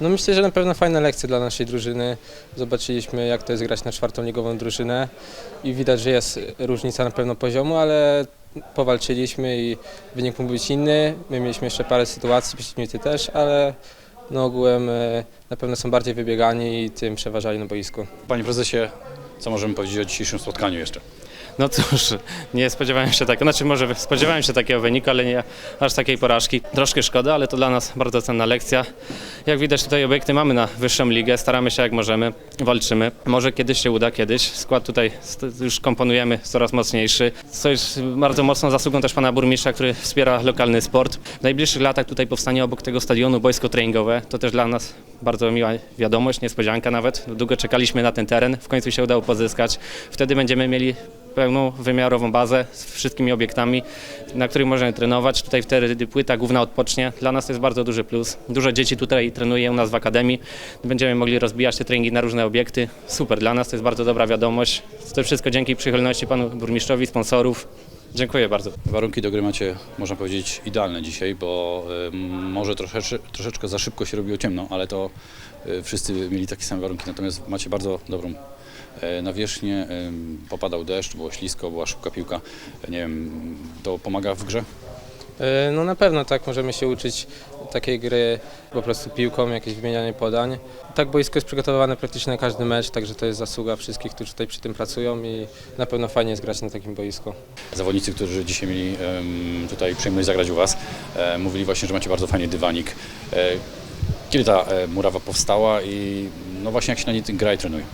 No myślę, że na pewno fajna lekcja dla naszej drużyny. Zobaczyliśmy jak to jest grać na czwartą ligową drużynę i widać, że jest różnica na pewno poziomu, ale powalczyliśmy i wynik mógł być inny. My mieliśmy jeszcze parę sytuacji, przeciwnicy też, ale no ogółem e, na pewno są bardziej wybiegani i tym przeważali na boisku. Panie prezesie, co możemy powiedzieć o dzisiejszym spotkaniu jeszcze? No cóż, nie spodziewałem się takiego, znaczy może spodziewałem się takiego wyniku, ale nie aż takiej porażki. Troszkę szkoda, ale to dla nas bardzo cenna lekcja. Jak widać tutaj obiekty mamy na wyższą ligę, staramy się jak możemy, walczymy. Może kiedyś się uda, kiedyś. Skład tutaj już komponujemy coraz mocniejszy, co jest bardzo mocną zasługą też pana burmistrza, który wspiera lokalny sport. W najbliższych latach tutaj powstanie obok tego stadionu boisko treningowe. To też dla nas bardzo miła wiadomość, niespodzianka nawet. Długo czekaliśmy na ten teren, w końcu się udało pozyskać. Wtedy będziemy mieli pełną wymiarową bazę z wszystkimi obiektami, na których możemy trenować. Tutaj wtedy płyta główna odpocznie. Dla nas to jest bardzo duży plus. Dużo dzieci tutaj trenuje u nas w akademii. Będziemy mogli rozbijać te treningi na różne obiekty. Super, dla nas to jest bardzo dobra wiadomość. To wszystko dzięki przychylności panu burmistrzowi, sponsorów. Dziękuję bardzo. Warunki do gry macie, można powiedzieć, idealne dzisiaj, bo może troszeczkę, troszeczkę za szybko się robiło ciemno, ale to y, wszyscy mieli takie same warunki, natomiast macie bardzo dobrą y, nawierzchnię, popadał deszcz, było ślisko, była szybka piłka, nie wiem, to pomaga w grze? E, No na pewno tak możemy się uczyć takiej gry po prostu piłką, jakieś wymienianie podań. Tak boisko jest przygotowywane praktycznie na każdy mecz, także to jest zasługa wszystkich, którzy tutaj przy tym pracują i na pewno fajnie jest grać na takim boisku. Zawodnicy, którzy dzisiaj mieli tutaj przyjemność zagrać u Was, e, mówili właśnie, że macie bardzo fajny dywanik. E, Kiedy ta e, murawa powstała i no właśnie jak się na niej gra i trenuje?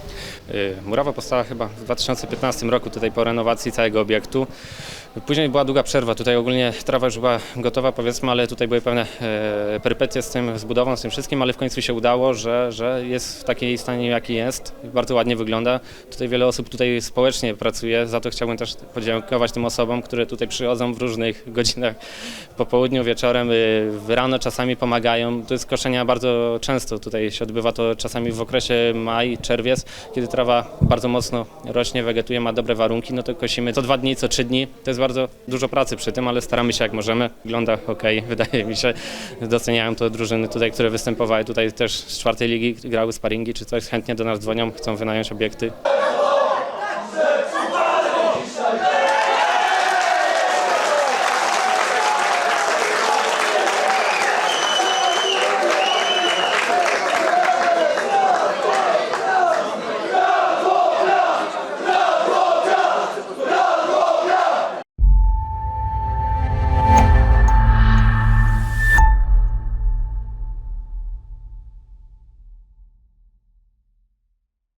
Y, Murawa powstała chyba w 2015 roku tutaj po renowacji całego obiektu. Później była długa przerwa. Tutaj ogólnie trawa już była gotowa powiedzmy, ale tutaj były pewne e, perypetie z tym, z budową, z tym wszystkim, ale w końcu się udało, że, że jest w takiej stanie jaki jest. Bardzo ładnie wygląda. Tutaj wiele osób tutaj społecznie pracuje, za to chciałbym też podziękować tym osobom, które tutaj przychodzą w różnych godzinach po południu, wieczorem, y, rano czasami pomagają. To jest koszenia bardzo często. Tutaj się odbywa to czasami w okresie maj, czerwiec, kiedy trawa bardzo mocno rośnie, wegetuje, ma dobre warunki, no to kosimy co dwa dni, co trzy dni. To jest bardzo dużo pracy przy tym, ale staramy się jak możemy. Wygląda ok, wydaje mi się. Doceniają to drużyny tutaj, które występowały tutaj też z czwartej ligi, grały sparingi czy coś, chętnie do nas dzwonią, chcą wynająć obiekty.